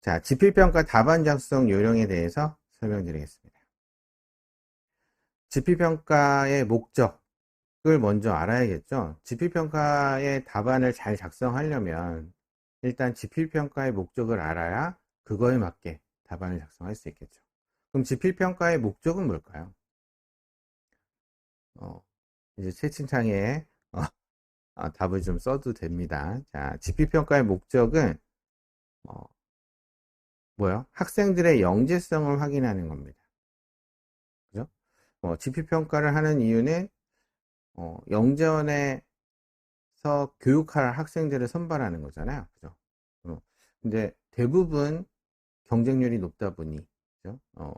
자, 지필평가 답안 작성 요령에 대해서 설명드리겠습니다. 지필평가의 목적을 먼저 알아야겠죠. 지필평가의 답안을 잘 작성하려면 일단 지필평가의 목적을 알아야 그거에 맞게 답안을 작성할 수 있겠죠. 그럼 지필평가의 목적은 뭘까요? 어, 이제 채팅창에 어, 어, 답을 좀 써도 됩니다. 자, 지필평가의 목적은 어, 뭐요? 학생들의 영재성을 확인하는 겁니다. 그죠? 어, 지필평가를 하는 이유는 어, 영재원에서 교육할 학생들을 선발하는 거잖아요. 그죠? 어, 근데 대부분 경쟁률이 높다 보니 그죠? 어,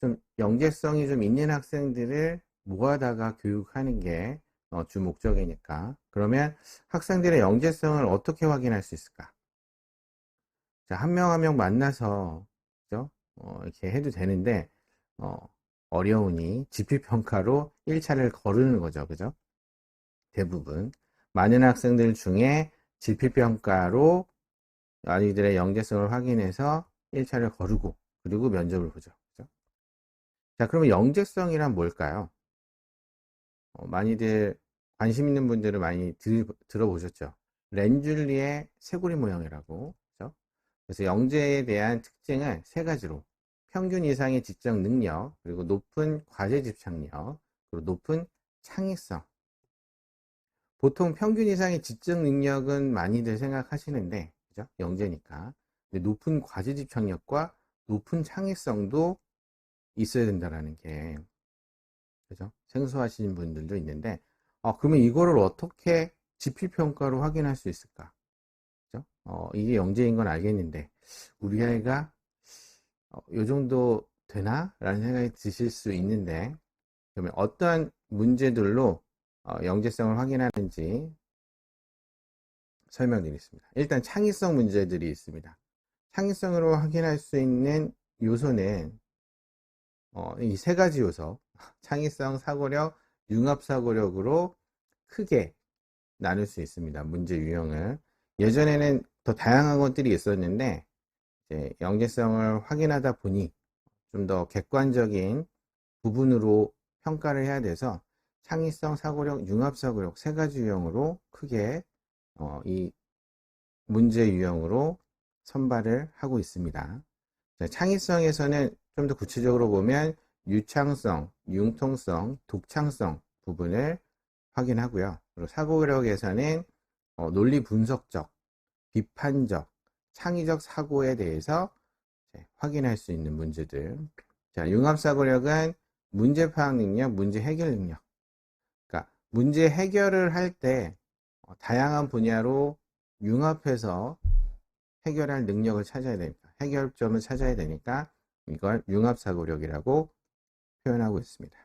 좀 영재성이 좀 있는 학생들을 모아다가 교육하는 게 어, 주 목적이니까 그러면 학생들의 영재성을 어떻게 확인할 수 있을까? 한명 한명 만나서 그죠? 어, 이렇게 해도 되는데 어, 어려우니 지필평가로 1차를 거르는 거죠. 그죠? 대부분 많은 학생들 중에 지필평가로 아이들의 영재성을 확인해서 1차를 거르고 그리고 면접을 보죠. 그죠? 자, 그러면 영재성이란 뭘까요? 어, 많이들 관심 있는 분들은 많이 들, 들어보셨죠? 렌줄리의 새고리 모형이라고 그래서 영재에 대한 특징은 세 가지로 평균 이상의 지적 능력 그리고 높은 과제 집착력 그리고 높은 창의성 보통 평균 이상의 지적 능력은 많이들 생각하시는데 그죠? 영재니까 높은 과제 집착력과 높은 창의성도 있어야 된다라는 게 그죠? 생소하신 분들도 있는데 어, 그러면 이거를 어떻게 지필평가로 확인할 수 있을까? 어, 이게 영재인 건 알겠는데 우리 아이가 어, 요 정도 되나? 라는 생각이 드실 수 있는데 그러면 어떠한 문제들로 어, 영재성을 확인하는지 설명드리겠습니다. 일단 창의성 문제들이 있습니다. 창의성으로 확인할 수 있는 요소는 어, 이 세 가지 요소 창의성, 사고력, 융합사고력으로 크게 나눌 수 있습니다. 문제 유형을. 예전에는 더 다양한 것들이 있었는데 영재성을 확인하다 보니 좀 더 객관적인 부분으로 평가를 해야 돼서 창의성, 사고력, 융합사고력 세 가지 유형으로 크게 어, 이 문제 유형으로 선발을 하고 있습니다. 창의성에서는 좀 더 구체적으로 보면 유창성, 융통성, 독창성 부분을 확인하고요. 그리고 사고력에서는 어, 논리 분석적, 비판적, 창의적 사고에 대해서 확인할 수 있는 문제들. 자, 융합사고력은 문제 파악 능력, 문제 해결 능력. 그러니까 문제 해결을 할때 어, 다양한 분야로 융합해서 해결할 능력을 찾아야 되니까 해결점을 찾아야 되니까 이걸 융합사고력이라고 표현하고 있습니다.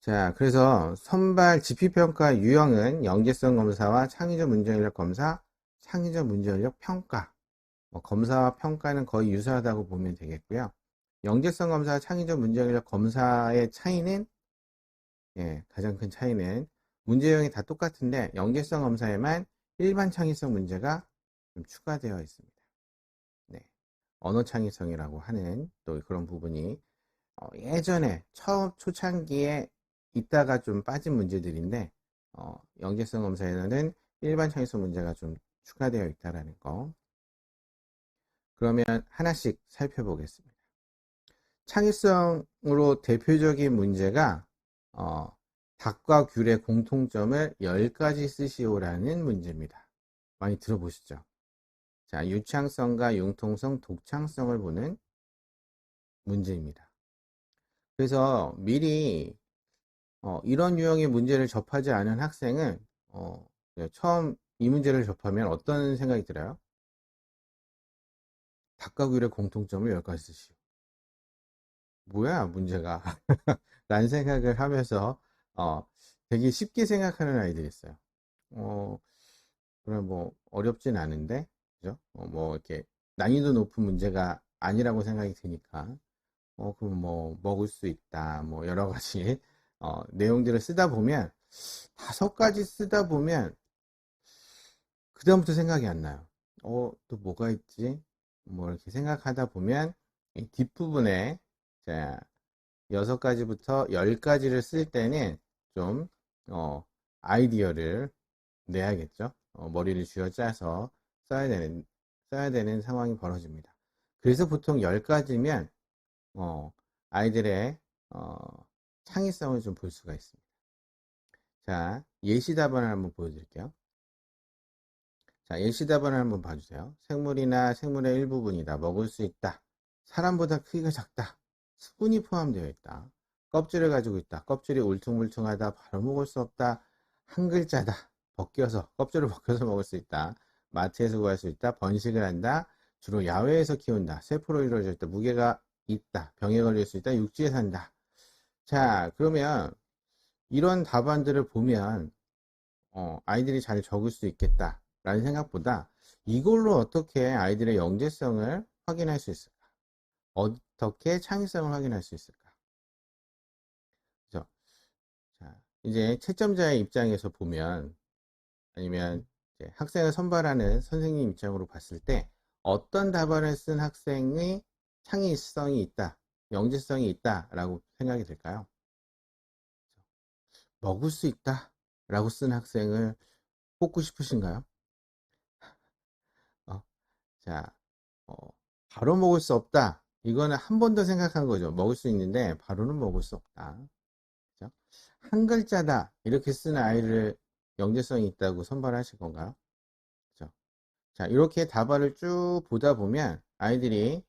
자, 그래서 선발 지피평가 유형은 영재성 검사와 창의적 문제인력 검사, 창의적 문제인력 평가. 뭐 검사와 평가는 거의 유사하다고 보면 되겠고요. 영재성 검사와 창의적 문제인력 검사의 차이는 예, 가장 큰 차이는 문제 유형이 다 똑같은데 영재성 검사에만 일반 창의성 문제가 좀 추가되어 있습니다. 네. 언어 창의성이라고 하는 또 그런 부분이 어, 예전에 처음 초창기에 있다가 좀 빠진 문제들인데 어, 영재성 검사에는 일반 창의성 문제가 좀 추가되어 있다라는 거. 그러면 하나씩 살펴보겠습니다. 창의성으로 대표적인 문제가 어, 닭과 귤의 공통점을 10가지 쓰시오라는 문제입니다. 많이 들어보시죠? 자, 유창성과 융통성, 독창성을 보는 문제입니다. 그래서 미리 어, 이런 유형의 문제를 접하지 않은 학생은 어, 네, 처음 이 문제를 접하면 어떤 생각이 들어요? 귤의 공통점을 여기까지 쓰시오. 뭐야 문제가 라는 생각을 하면서 어, 되게 쉽게 생각하는 아이들이 있어요. 어, 그럼 뭐 어렵진 않은데 그죠? 어, 뭐 이렇게 난이도 높은 문제가 아니라고 생각이 드니까 어, 그럼 뭐, 먹을 수 있다. 뭐, 여러 가지, 어, 내용들을 쓰다 보면, 다섯 가지 쓰다 보면, 그다음부터 생각이 안 나요. 어, 또 뭐가 있지? 뭐 이렇게 생각하다 보면 이 뒷부분에 자, 여섯 가지부터 열 가지를 쓸 때는 좀 어, 아이디어를 내야겠죠. 어, 머리를 쥐어 짜서 써야 되는 써야 되는 상황이 벌어집니다. 그래서 보통 열 가지면 어, 아이들의 어, 창의성을 좀 볼 수가 있습니다. 자, 예시 답안을 한번 보여드릴게요. 자, 예시 답안을 한번 봐주세요. 생물이나 생물의 일부분이다. 먹을 수 있다. 사람보다 크기가 작다. 수분이 포함되어 있다. 껍질을 가지고 있다. 껍질이 울퉁불퉁하다. 바로 먹을 수 없다. 한 글자다. 벗겨서, 껍질을 벗겨서 먹을 수 있다. 마트에서 구할 수 있다. 번식을 한다. 주로 야외에서 키운다. 세포로 이루어져 있다. 무게가 있다. 병에 걸릴 수 있다. 육지에 산다. 자, 그러면 이런 답안들을 보면 어, 아이들이 잘 적을 수 있겠다. 라는 생각보다 이걸로 어떻게 아이들의 영재성을 확인할 수 있을까? 어떻게 창의성을 확인할 수 있을까? 그죠? 자, 이제 채점자의 입장에서 보면 아니면 학생을 선발하는 선생님 입장으로 봤을 때 어떤 답안을 쓴 학생의 창의성이 있다, 영재성이 있다라고 생각이 될까요? 먹을 수 있다 라고 쓴 학생을 뽑고 싶으신가요? 어, 자, 어, 바로 먹을 수 없다. 이거는 한 번 더 생각한 거죠. 먹을 수 있는데 바로는 먹을 수 없다. 그죠? 한 글자다. 이렇게 쓴 아이를 영재성이 있다고 선발하실 건가요? 그죠? 자, 이렇게 답안을 쭉 보다 보면 아이들이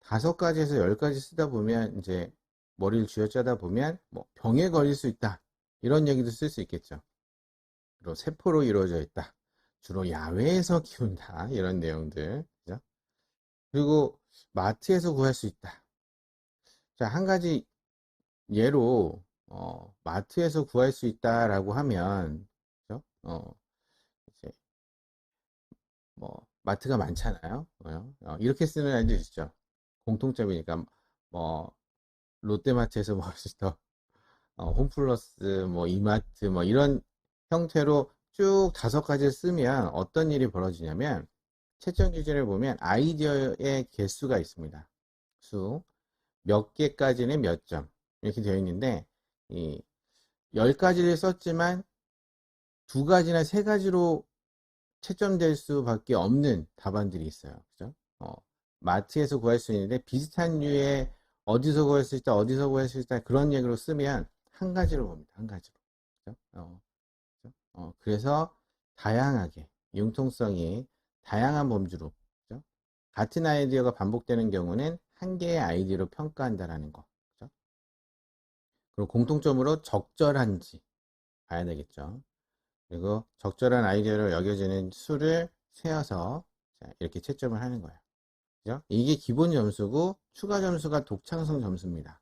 다섯 가지에서 열 가지 쓰다 보면 이제 머리를 쥐어짜다 보면 뭐 병에 걸릴 수 있다. 이런 얘기도 쓸 수 있겠죠. 그리고 세포로 이루어져 있다. 주로 야외에서 키운다. 이런 내용들. 그죠? 그리고 마트에서 구할 수 있다. 자, 한 가지 예로 어, 마트에서 구할 수 있다라고 하면 그죠? 어, 이제 뭐 마트가 많잖아요. 어, 이렇게 쓰는 아이들 있죠. 공통점이니까 뭐 롯데마트에서 먹을 수 있다. 어, 홈플러스, 뭐 이마트, 뭐 이런 형태로 쭉 다섯 가지를 쓰면 어떤 일이 벌어지냐면 채점 기준을 보면 아이디어의 개수가 있습니다. 수 몇 개까지는 몇 점 이렇게 되어 있는데 이 10가지를 썼지만 두 가지나 세 가지로 채점될 수밖에 없는 답안들이 있어요. 그죠? 어, 마트에서 구할 수 있는데 비슷한 류의 어디서 구할 수 있다, 어디서 구할 수 있다 그런 얘기로 쓰면 한 가지로 봅니다. 한 가지로. 그죠? 어, 그죠? 어, 그래서 다양하게 융통성이 다양한 범주로 그죠? 같은 아이디어가 반복되는 경우는 한 개의 아이디어로 평가한다라는 거. 그죠? 그리고 공통점으로 적절한지 봐야 되겠죠. 그리고 적절한 아이디어로 여겨지는 수를 세어서 이렇게 채점을 하는 거예요. 그죠? 이게 기본 점수고 추가 점수가 독창성 점수입니다.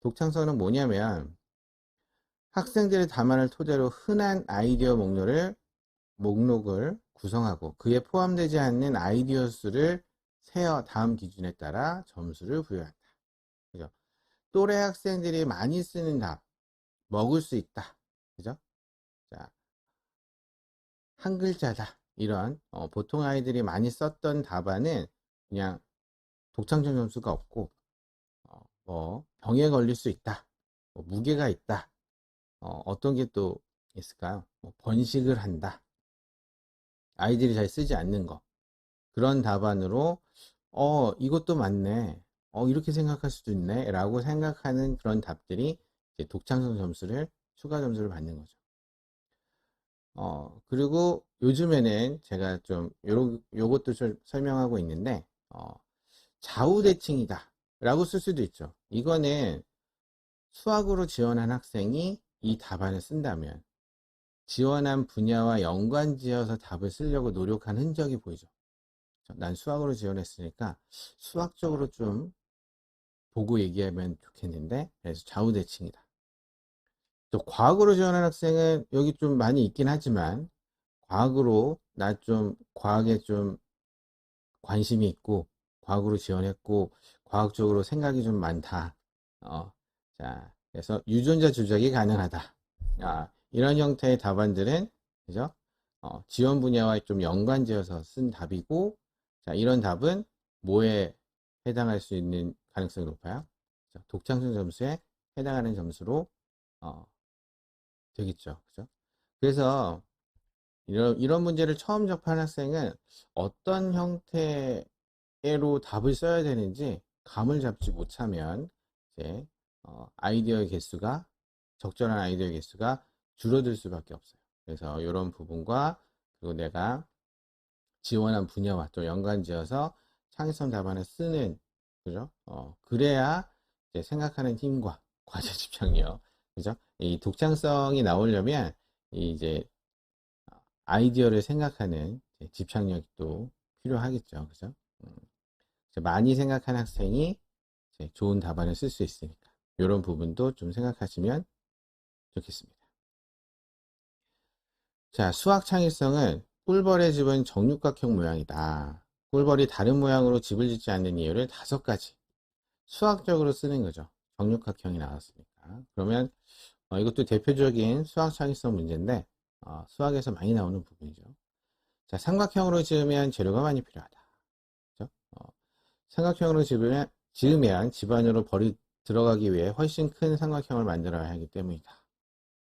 독창성은 뭐냐면 학생들의 답안을 토대로 흔한 아이디어 목록을 목록을 구성하고 그에 포함되지 않는 아이디어 수를 세어 다음 기준에 따라 점수를 부여한다. 그죠? 또래 학생들이 많이 쓰는 답, 먹을 수 있다. 그죠? 자, 한 글자다. 이런 어, 보통 아이들이 많이 썼던 답안은 그냥 독창점 점수가 없고 어, 뭐 병에 걸릴 수 있다. 뭐 무게가 있다. 어, 떤 게 또 있을까요? 뭐 번식을 한다. 아이들이 잘 쓰지 않는 거. 그런 답안으로, 어, 이것도 맞네. 어, 이렇게 생각할 수도 있네. 라고 생각하는 그런 답들이 독창성 점수를, 추가 점수를 받는 거죠. 어, 그리고 요즘에는 제가 좀, 요, 요것도 좀 설명하고 있는데, 어, 좌우대칭이다. 라고 쓸 수도 있죠. 이거는 수학으로 지원한 학생이 이 답안을 쓴다면 지원한 분야와 연관지어서 답을 쓰려고 노력한 흔적이 보이죠. 난 수학으로 지원했으니까 수학적으로 좀 보고 얘기하면 좋겠는데 그래서 좌우대칭이다. 또 과학으로 지원한 학생은 여기 좀 많이 있긴 하지만 과학으로 나 좀 과학에 좀 관심이 있고 과학으로 지원했고 과학적으로 생각이 좀 많다. 어, 자 그래서 유전자 조작이 가능하다. 아, 이런 형태의 답안들은 그죠? 어, 지원 분야와 좀 연관지어서 쓴 답이고 자, 이런 답은 뭐에 해당할 수 있는 가능성이 높아요? 자, 독창성 점수에 해당하는 점수로 어, 되겠죠. 그죠? 그래서 이런, 이런 문제를 처음 접한 학생은 어떤 형태로 답을 써야 되는지 감을 잡지 못하면 이제 어, 아이디어의 개수가 적절한 아이디어의 개수가 줄어들 수밖에 없어요. 그래서 이런 부분과 그리고 내가 지원한 분야와 또 연관지어서 창의성 답안을 쓰는 그죠? 어, 그래야 이제 생각하는 힘과 과제 집중력 그죠? 이 독창성이 나오려면 이제 아이디어를 생각하는 집착력이 또 필요하겠죠. 그죠? 음, 많이 생각하는 학생이 좋은 답안을 쓸 수 있으니까 이런 부분도 좀 생각하시면 좋겠습니다. 자, 수학 창의성은 꿀벌의 집은 정육각형 모양이다. 꿀벌이 다른 모양으로 집을 짓지 않는 이유를 다섯 가지 수학적으로 쓰는 거죠. 정육각형이 나왔으니까. 그러면 어, 이것도 대표적인 수학 창의성 문제인데 어, 수학에서 많이 나오는 부분이죠. 자, 삼각형으로 지으면 재료가 많이 필요하다. 그렇죠? 어, 삼각형으로 지으면, 지으면 집 안으로 벌이 들어가기 위해 훨씬 큰 삼각형을 만들어야 하기 때문이다.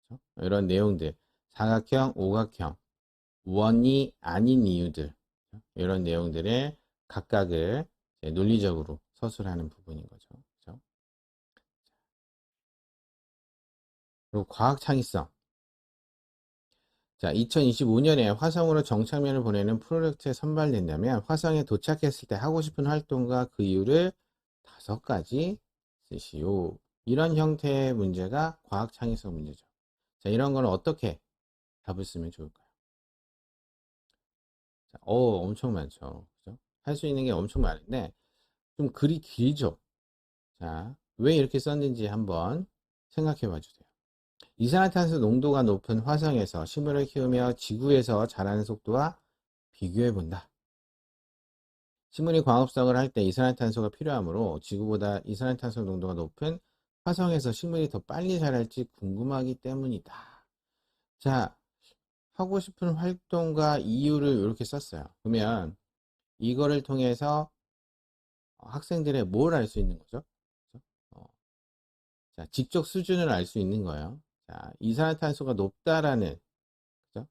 그렇죠? 이런 내용들, 사각형, 오각형, 원이 아닌 이유들 그렇죠? 이런 내용들을 각각을 논리적으로 서술하는 부분인 거죠. 그리고 과학 창의성. 자, 2025년에 화성으로 정착면을 보내는 프로젝트에 선발된다면 화성에 도착했을 때 하고 싶은 활동과 그 이유를 다섯 가지 쓰시오. 이런 형태의 문제가 과학 창의성 문제죠. 자, 이런 거는 어떻게 답을 쓰면 좋을까요? 자, 어, 엄청 많죠. 그죠? 할 수 있는 게 엄청 많은데 좀 글이 길죠. 자, 왜 이렇게 썼는지 한번 생각해 봐 주세요. 이산화탄소 농도가 높은 화성에서 식물을 키우며 지구에서 자라는 속도와 비교해 본다. 식물이 광합성을 할 때 이산화탄소가 필요하므로 지구보다 이산화탄소 농도가 높은 화성에서 식물이 더 빨리 자랄지 궁금하기 때문이다. 자, 하고 싶은 활동과 이유를 이렇게 썼어요. 그러면 이거를 통해서 학생들의 뭘 알 수 있는 거죠? 어, 자, 지적 수준을 알 수 있는 거예요. 자, 이산화탄소가 높다라는 그죠?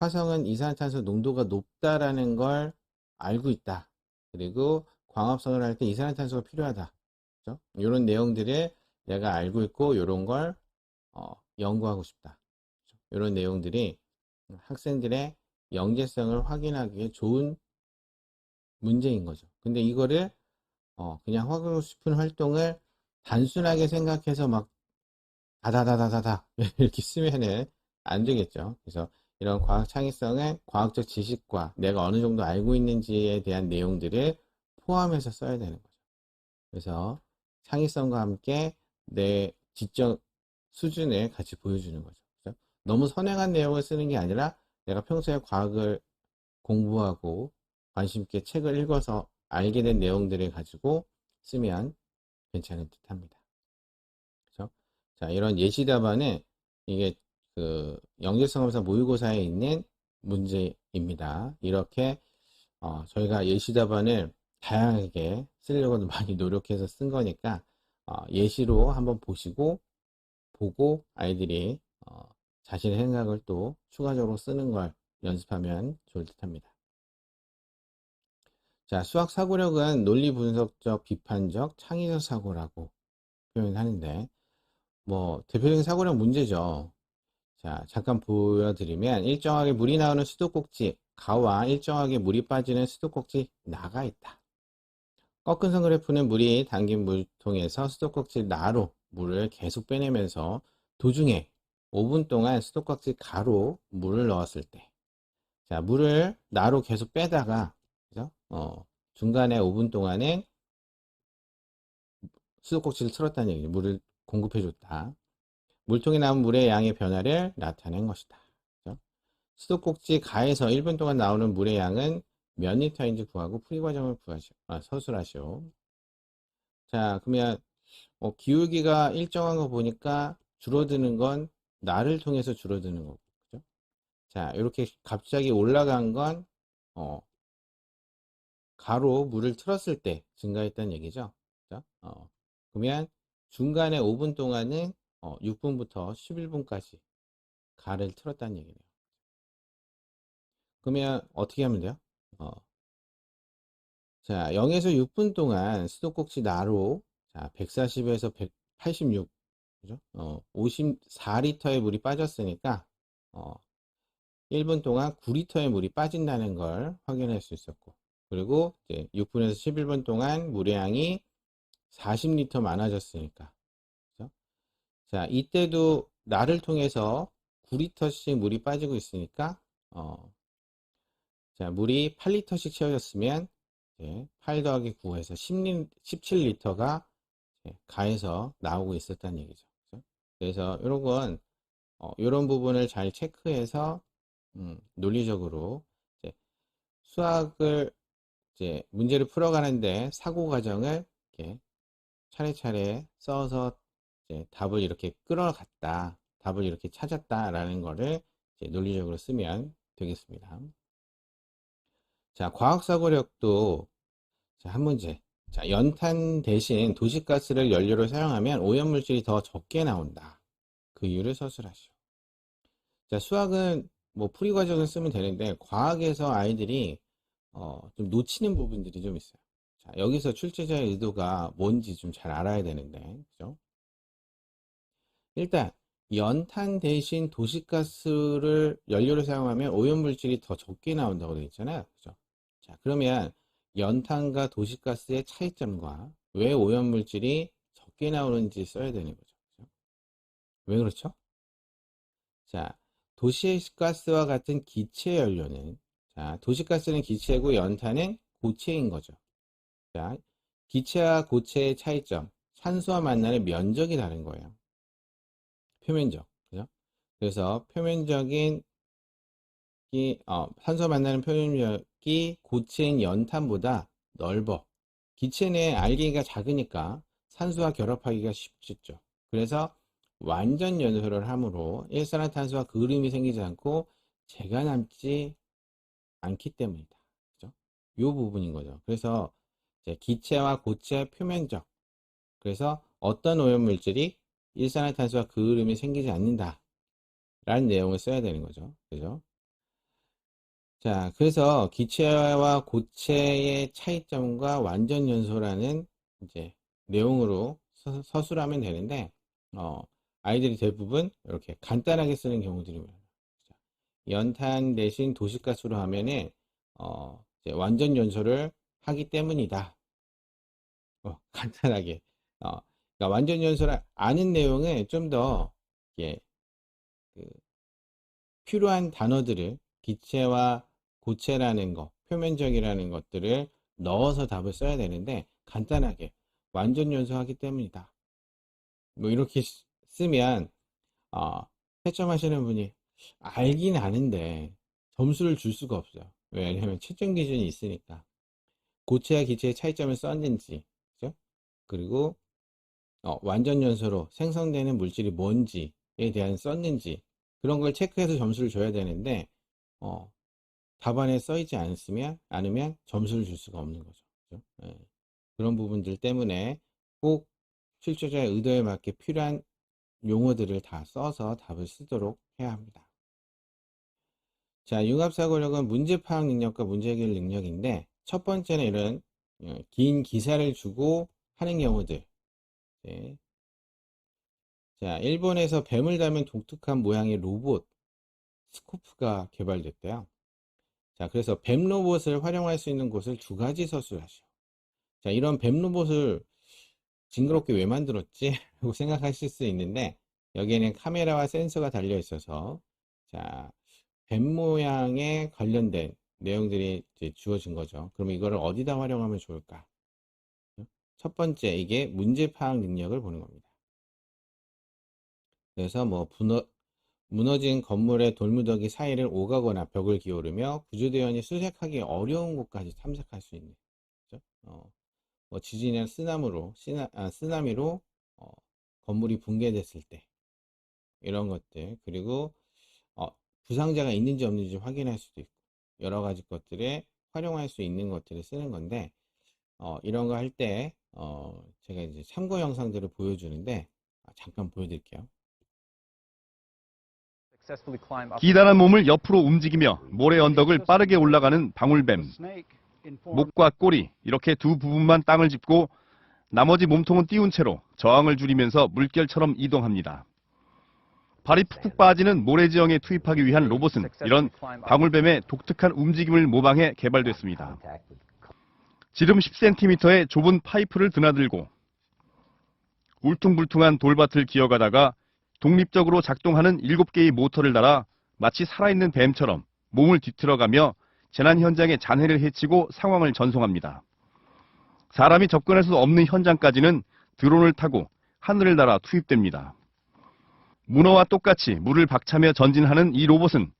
화성은 이산화탄소 농도가 높다라는 걸 알고 있다. 그리고 광합성을 할 때 이산화탄소가 필요하다. 그죠? 이런 내용들을 내가 알고 있고 이런 걸 어, 연구하고 싶다. 그죠? 이런 내용들이 학생들의 영재성을 확인하기에 좋은 문제인 거죠. 근데 이거를 어, 그냥 하고 싶은 활동을 단순하게 생각해서 막 다다다다다다 이렇게 쓰면은 안 되겠죠. 그래서 이런 과학 창의성은 과학적 지식과 내가 어느 정도 알고 있는지에 대한 내용들을 포함해서 써야 되는 거죠. 그래서 창의성과 함께 내 지적 수준을 같이 보여주는 거죠. 그렇죠? 너무 선행한 내용을 쓰는 게 아니라 내가 평소에 과학을 공부하고 관심 있게 책을 읽어서 알게 된 내용들을 가지고 쓰면 괜찮은 듯 합니다. 자, 이런 예시 답안은 이게 그 영재성검사 모의고사에 있는 문제입니다. 이렇게 어, 저희가 예시 답안을 다양하게 쓰려고 많이 노력해서 쓴 거니까 어, 예시로 한번 보시고 보고 아이들이 어, 자신의 생각을 또 추가적으로 쓰는 걸 연습하면 좋을 듯 합니다. 자, 수학 사고력은 논리 분석적, 비판적, 창의적 사고라고 표현하는데 뭐 대표적인 사고력 문제죠. 자, 잠깐 보여드리면 일정하게 물이 나오는 수도꼭지 가와 일정하게 물이 빠지는 수도꼭지 나가 있다. 꺾은 선 그래프는 물이 담긴 물통에서 수도꼭지 나로 물을 계속 빼내면서 도중에 5분 동안 수도꼭지 가로 물을 넣었을 때, 자 물을 나로 계속 빼다가 그죠? 어, 중간에 5분 동안은 수도꼭지를 틀었다는 얘기죠. 물을 공급해줬다. 물통에 남은 물의 양의 변화를 나타낸 것이다. 그렇죠? 수도꼭지 가에서 1분 동안 나오는 물의 양은 몇 리터인지 구하고 풀이 과정을 구하시오. 아, 서술하시오. 자, 그러면 어, 기울기가 일정한 거 보니까 줄어드는 건 나를 통해서 줄어드는 거고, 그죠? 자, 이렇게 갑자기 올라간 건 어, 가로 물을 틀었을 때 증가했다는 얘기죠. 그죠? 어, 그러면 중간에 5분 동안은 어, 6분부터 11분까지 가를 틀었다는 얘기네요. 그러면 어떻게 하면 돼요? 어, 자, 0에서 6분 동안 수도꼭지 나로 자, 140에서 186 그죠? 어, 54리터의 물이 빠졌으니까 어, 1분 동안 9리터의 물이 빠진다는 걸 확인할 수 있었고 그리고 이제 6분에서 11분 동안 물의 양이 40리터 많아졌으니까 그죠? 자 이때도 나를 통해서 9리터씩 물이 빠지고 있으니까 어, 자 물이 8리터씩 채워졌으면 이제 8 더하기 9에서 10리, 17리터가 가에서 나오고 있었다는 얘기죠. 그죠? 그래서 이런 건 어, 이런 부분을 잘 체크해서 음, 논리적으로 이제 수학을 이제 문제를 풀어가는데 사고 과정을 이렇게 차례차례 써서 답을 이렇게 끌어갔다, 답을 이렇게 찾았다라는 거를 논리적으로 쓰면 되겠습니다. 자, 과학사고력도 자, 한 문제. 자, 연탄 대신 도시가스를 연료로 사용하면 오염물질이 더 적게 나온다. 그 이유를 서술하시오. 자, 수학은 뭐 풀이 과정을 쓰면 되는데 과학에서 아이들이 어, 좀 놓치는 부분들이 좀 있어요. 자, 여기서 출제자의 의도가 뭔지 좀 잘 알아야 되는데, 그죠? 일단 연탄 대신 도시가스를 연료로 사용하면 오염물질이 더 적게 나온다고 되어 있잖아요. 그죠? 자, 그러면 연탄과 도시가스의 차이점과 왜 오염물질이 적게 나오는지 써야 되는 거죠. 그죠? 왜 그렇죠? 자, 도시가스와 같은 기체 연료는 자, 도시가스는 기체고 연탄은 고체인 거죠. 자, 기체와 고체의 차이점, 산소와 만나는 면적이 다른 거예요. 표면적, 그죠? 그래서 표면적인 이 어, 산소 만나는 표면적이 고체인 연탄보다 넓어. 기체는 알갱이가 작으니까 산소와 결합하기가 쉽죠. 그래서 완전 연소를 함으로 일산화탄소와 그름이 생기지 않고 재가 남지 않기 때문이다. 그죠? 요 부분인 거죠. 그래서 기체와 고체 표면적. 그래서 어떤 오염물질이 일산화탄소와 그름이 생기지 않는다. 라는 내용을 써야 되는 거죠. 그죠? 자, 그래서 기체와 고체의 차이점과 완전 연소라는 이제 내용으로 서, 술하면 되는데, 어, 아이들이 대부분 이렇게 간단하게 쓰는 경우들이 많아요. 연탄 대신 도시가스로 하면은 어, 완전 연소를 하기 때문이다. 어, 간단하게. 어, 그러니까 완전 연소를 아는 내용을 좀더 예, 그, 필요한 단어들을 기체와 고체라는 것, 표면적이라는 것들을 넣어서 답을 써야 되는데 간단하게 완전 연소하기 때문이다. 뭐 이렇게 쓰면 어, 채점하시는 분이 알긴 아는데 점수를 줄 수가 없어요. 왜냐하면 채점 기준이 있으니까 고체와 기체의 차이점을 썼는지 그리고 어, 완전 연소로 생성되는 물질이 뭔지에 대한 썼는지 그런 걸 체크해서 점수를 줘야 되는데 어, 답안에 써있지 않으면, 않으면 점수를 줄 수가 없는 거죠. 그죠? 네. 그런 부분들 때문에 꼭 출제자의 의도에 맞게 필요한 용어들을 다 써서 답을 쓰도록 해야 합니다. 자, 융합사고력은 문제 파악 능력과 문제 해결 능력인데 첫 번째는 이런 어, 긴 기사를 주고 하는 경우들. 네. 자, 일본에서 뱀을 담은 독특한 모양의 로봇 스코프가 개발됐대요. 자, 그래서 뱀 로봇을 활용할 수 있는 곳을 두 가지 서술하시오. 자, 이런 뱀 로봇을 징그럽게 왜 만들었지? 라고 생각하실 수 있는데 여기에는 카메라와 센서가 달려 있어서 자, 뱀 모양에 관련된 내용들이 주어진 거죠. 그럼 이거를 어디다 활용하면 좋을까? 첫 번째, 이게 문제 파악 능력을 보는 겁니다. 그래서 뭐 분어, 무너진 건물의 돌무더기 사이를 오가거나 벽을 기울이며 구조대원이 수색하기 어려운 곳까지 탐색할 수 있는 그렇죠? 어, 뭐 지진이나 쓰나미로 쓰나, 아, 쓰나미로 어, 건물이 붕괴됐을 때 이런 것들 그리고 어, 부상자가 있는지 없는지 확인할 수도 있고 여러 가지 것들의 활용할 수 있는 것들을 쓰는 건데, 어, 이런 거 할 때, 어, 제가 이제 참고 영상들을 보여주는데, 아, 잠깐 보여드릴게요. 기다란 몸을 옆으로 움직이며 모래 언덕을 빠르게 올라가는 방울뱀. 목과 꼬리 이렇게 두 부분만 땅을 짚고 나머지 몸통은 띄운 채로 저항을 줄이면서 물결처럼 이동합니다. 발이 푹푹 빠지는 모래지형에 투입하기 위한 로봇은 이런 방울뱀의 독특한 움직임을 모방해 개발됐습니다. 지름 10cm의 좁은 파이프를 드나들고 울퉁불퉁한 돌밭을 기어가다가 독립적으로 작동하는 7개의 모터를 달아 마치 살아있는 뱀처럼 몸을 뒤틀어가며 재난 현장의 잔해를 해치고 상황을 전송합니다. 사람이 접근할 수 없는 현장까지는 드론을 타고 하늘을 날아 투입됩니다. 문어와 똑같이 물을 박차며 전진하는 이 로봇은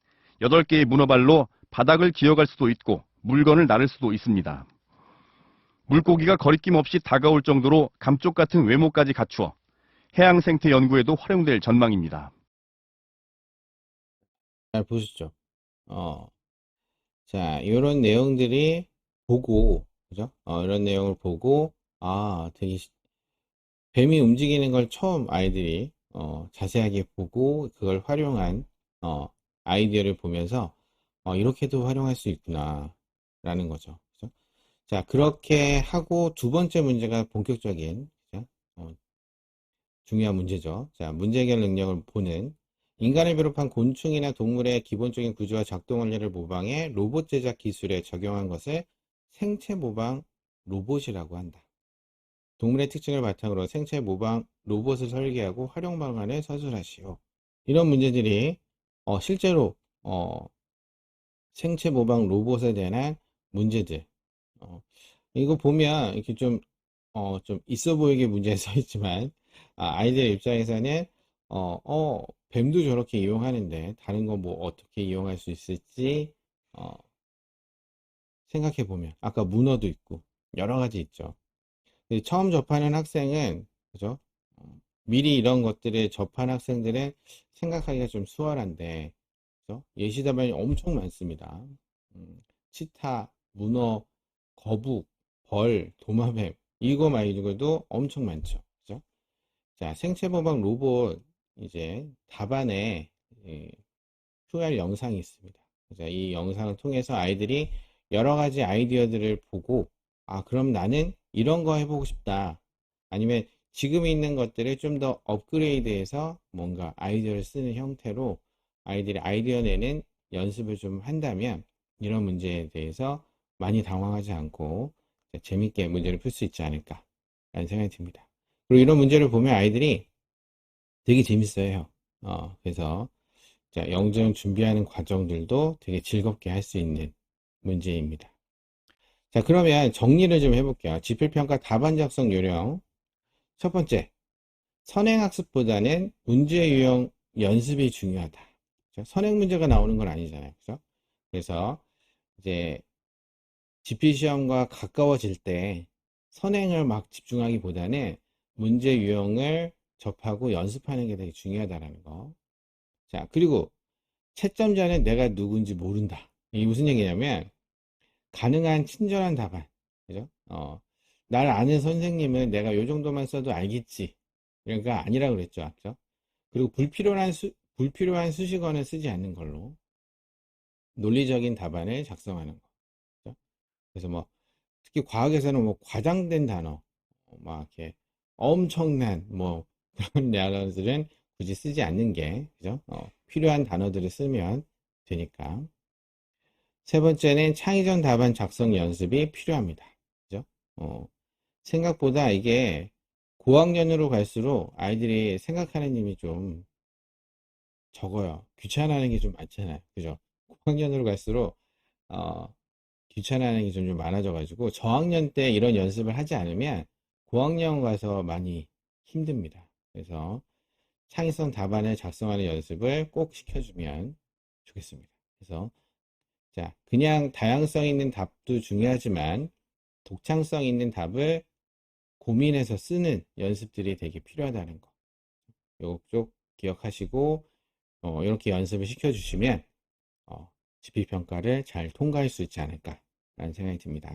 8개의 문어발로 바닥을 기어갈 수도 있고 물건을 나를 수도 있습니다. 물고기가 거리낌 없이 다가올 정도로 감쪽 같은 외모까지 갖추어 해양 생태 연구에도 활용될 전망입니다. 잘 보시죠. 어, 자, 이런 내용들이 보고, 그죠? 어, 이런 내용을 보고, 아, 되게, 시- 뱀이 움직이는 걸 처음 아이들이, 어, 자세하게 보고, 그걸 활용한, 어, 아이디어를 보면서, 어, 이렇게도 활용할 수 있구나, 라는 거죠. 자, 그렇게 하고 두 번째 문제가 본격적인? 어, 중요한 문제죠. 자, 문제 해결 능력을 보는 인간을 비롯한 곤충이나 동물의 기본적인 구조와 작동 원리를 모방해 로봇 제작 기술에 적용한 것을 생체 모방 로봇이라고 한다. 동물의 특징을 바탕으로 생체 모방 로봇을 설계하고 활용 방안을 서술하시오. 이런 문제들이 어, 실제로 어, 생체 모방 로봇에 대한 문제들. 어, 이거 보면 이렇게 좀, 어, 좀 있어 보이게 문제에 써 있지만 아, 아이들 입장에서는 어, 어, 뱀도 저렇게 이용하는데 다른 거 뭐 어떻게 이용할 수 있을지 어, 생각해 보면 아까 문어도 있고 여러 가지 있죠. 처음 접하는 학생은 그죠? 어, 미리 이런 것들을 접한 학생들은 생각하기가 좀 수월한데 그죠? 예시 답안이 엄청 많습니다. 음, 치타, 문어, 거북, 벌, 도마뱀 이거 말고도 엄청 많죠. 그죠? 자, 생체 모방 로봇 이제 답안에 예, QR 영상이 있습니다. 자, 이 영상을 통해서 아이들이 여러 가지 아이디어들을 보고 아, 그럼 나는 이런 거 해보고 싶다. 아니면 지금 있는 것들을 좀 더 업그레이드해서 뭔가 아이디어를 쓰는 형태로 아이들이 아이디어 내는 연습을 좀 한다면 이런 문제에 대해서 많이 당황하지 않고 재밌게 문제를 풀 수 있지 않을까 라는 생각이 듭니다. 그리고 이런 문제를 보면 아이들이 되게 재밌어요. 어, 그래서 자, 영정 준비하는 과정들도 되게 즐겁게 할 수 있는 문제입니다. 자, 그러면 정리를 좀 해볼게요. 지필평가 답안 작성 요령. 첫 번째, 선행학습보다는 문제 유형 연습이 중요하다. 그죠? 선행 문제가 나오는 건 아니잖아요. 그죠? 그래서 이제 지필시험과 가까워질 때 선행을 막 집중하기보다는 문제 유형을 접하고 연습하는 게 되게 중요하다라는 거. 자, 그리고 채점자는 내가 누군지 모른다. 이게 무슨 얘기냐면, 가능한 친절한 답안. 그죠? 어, 날 아는 선생님은 내가 요 정도만 써도 알겠지. 그러니까 아니라고 그랬죠. 맞죠? 그리고 불필요한 수, 불필요한 수식어는 쓰지 않는 걸로. 논리적인 답안을 작성하는 거. 그래서 뭐, 특히 과학에서는 뭐 과장된 단어, 어, 막 이렇게 엄청난 뭐 그런 단어들은 굳이 쓰지 않는 게 그죠? 어, 필요한 단어들을 쓰면 되니까. 세 번째는 창의적 답안 작성 연습이 필요합니다. 그죠? 어, 생각보다 이게 고학년으로 갈수록 아이들이 생각하는 힘이 좀 적어요. 귀찮아하는 게 좀 많잖아요. 그죠? 고학년으로 갈수록 어, 귀찮아하는 게좀 많아져가지고 저학년 때 이런 연습을 하지 않으면 고학년 가서 많이 힘듭니다. 그래서 창의성 답안을 작성하는 연습을 꼭 시켜주면 좋겠습니다. 그래서 자 그냥 다양성 있는 답도 중요하지만 독창성 있는 답을 고민해서 쓰는 연습들이 되게 필요하다는 거. 요거 쪽 기억하시고 어, 이렇게 연습을 시켜주시면 어, 지필평가를 잘 통과할 수 있지 않을까 라는 생각이 듭니다.